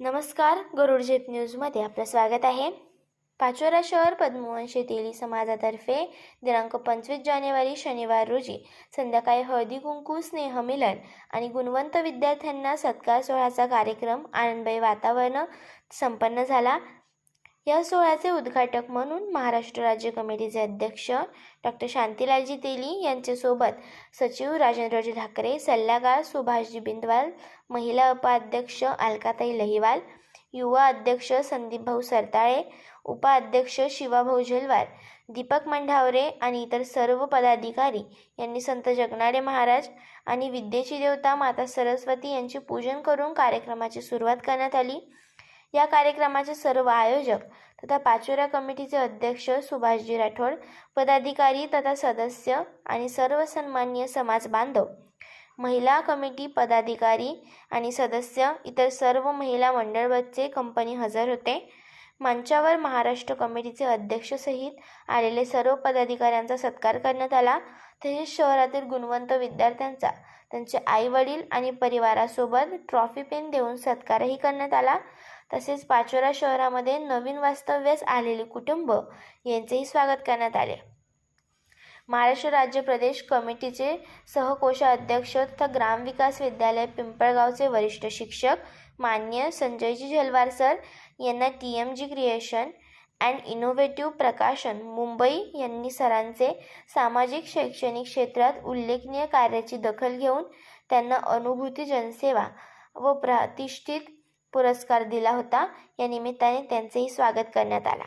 नमस्कार गरुड न्यूजमध्ये आपलं स्वागत आहे. पाचोरा शहर पद्मवंश तेली समाजातर्फे दिनांक पंचवीस जानेवारी शनिवार रोजी संध्याकाळी हळदी कुंकू स्नेहमिलन आणि गुणवंत विद्यार्थ्यांना सत्कार सोहळ्याचा कार्यक्रम आनंदबाई वातावरण संपन्न झाला. या सोहळ्याचे उद्घाटक म्हणून महाराष्ट्र राज्य कमिटीचे अध्यक्ष डॉक्टर शांतीलालजी तेली यांच्यासोबत सचिव राजेंद्रजी ठाकरे सल्लागार सुभाषजी बिंदवाल महिला उपाध्यक्ष अलकाताई लहिवाल युवा अध्यक्ष संदीप भाऊ सरताळे उपाध्यक्ष शिवाभाऊ झेलवार दीपक मंढावरे आणि इतर सर्व पदाधिकारी यांनी संत जगनाडे महाराज आणि विद्येची देवता माता सरस्वती यांचे पूजन करून कार्यक्रमाची सुरुवात करण्यात आली. या कार्यक्रमाचे सर्व आयोजक तथा पाचोरा कमिटीचे अध्यक्ष सुभाषजी राठोड पदाधिकारी तथा सदस्य आणि सर्व सन्माननीय समाज बांधव महिला कमिटी पदाधिकारी आणि सदस्य इतर सर्व महिला मंडळ कंपनी हजर होते. मंचावर महाराष्ट्र कमिटीचे अध्यक्षसहित आलेले सर्व पदाधिकाऱ्यांचा सत्कार करण्यात आला. तसेच शहरातील गुणवंत विद्यार्थ्यांचा त्यांचे आईवडील आणि परिवारासोबत ट्रॉफी पेन देऊन सत्कारही करण्यात आला. तसेच पाचोरा शहरामध्ये नवीन वास्तव्यास आलेले कुटुंब यांचेही स्वागत करण्यात आले. महाराष्ट्र राज्य प्रदेश कमिटीचे सहकोषाध्यक्ष तथा ग्रामविकास विद्यालय पिंपळगावचे वरिष्ठ शिक्षक मान्य संजयजी झलवार सर यांना T M G creation and innovative Prakashan Mumbai यांनी सरांचे सामाजिक शैक्षणिक क्षेत्रात उल्लेखनीय कार्याची दखल घेऊन त्यांना अनुभूती जनसेवा व प्रतिष्ठित पुरस्कार दिला होता. या निमित्ताने त्यांचेही स्वागत करण्यात आला.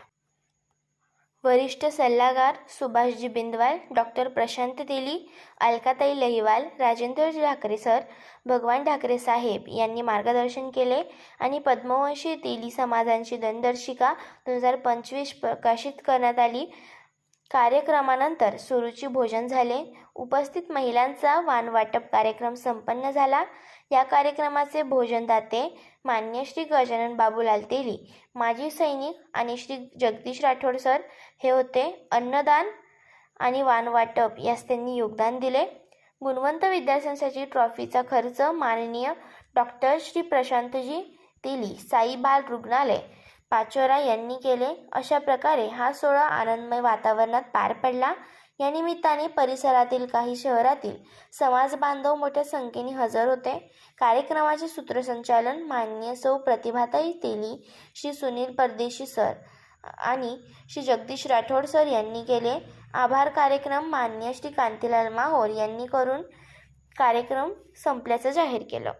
वरिष्ठ सल्लागार सुभाषजी बिंदवाल डॉक्टर प्रशांत तेली अलकाताई लहिवाल राजेंद्र ठाकरे सर भगवान ठाकरे साहेब यांनी मार्गदर्शन केले आणि पद्मवंशी तेली समाजांची दिनदर्शिका दोन हजार पंचवीस प्रकाशित करण्यात आली. कार्यक्रमानंतर सुरुची भोजन झाले. उपस्थित महिलांचा वानवाटप कार्यक्रम संपन्न झाला. या कार्यक्रमाचे भोजनदाते मान्य श्री गजानन बाबूलाल तेली माजी सैनिक आणि श्री जगदीश राठोड सर हे होते. अन्नदान आणि वानवाटप यास त्यांनी योगदान दिले. गुणवंत विद्यार्थ्यांसाठी ट्रॉफीचा खर्च माननीय डॉक्टर श्री प्रशांतजी तेली साई बाल रुग्णालय पाचोरा यांनी केले. अशा प्रकारे हा सोहळा आनंदमय वातावरणात पार पडला. या निमित्ताने परिसरातील काही शहरातील समाज बांधव मोठ्या संख्येने हजर होते. कार्यक्रमाचे सूत्रसंचालन माननीय सौ प्रतिभाताई तेली श्री सुनील परदेशी सर आणि श्री जगदीश राठोड सर यांनी केले. आभार कार्यक्रम मान्य श्री कांतीलाल माहोर यांनी करून कार्यक्रम संपल्याचं जाहीर केलं.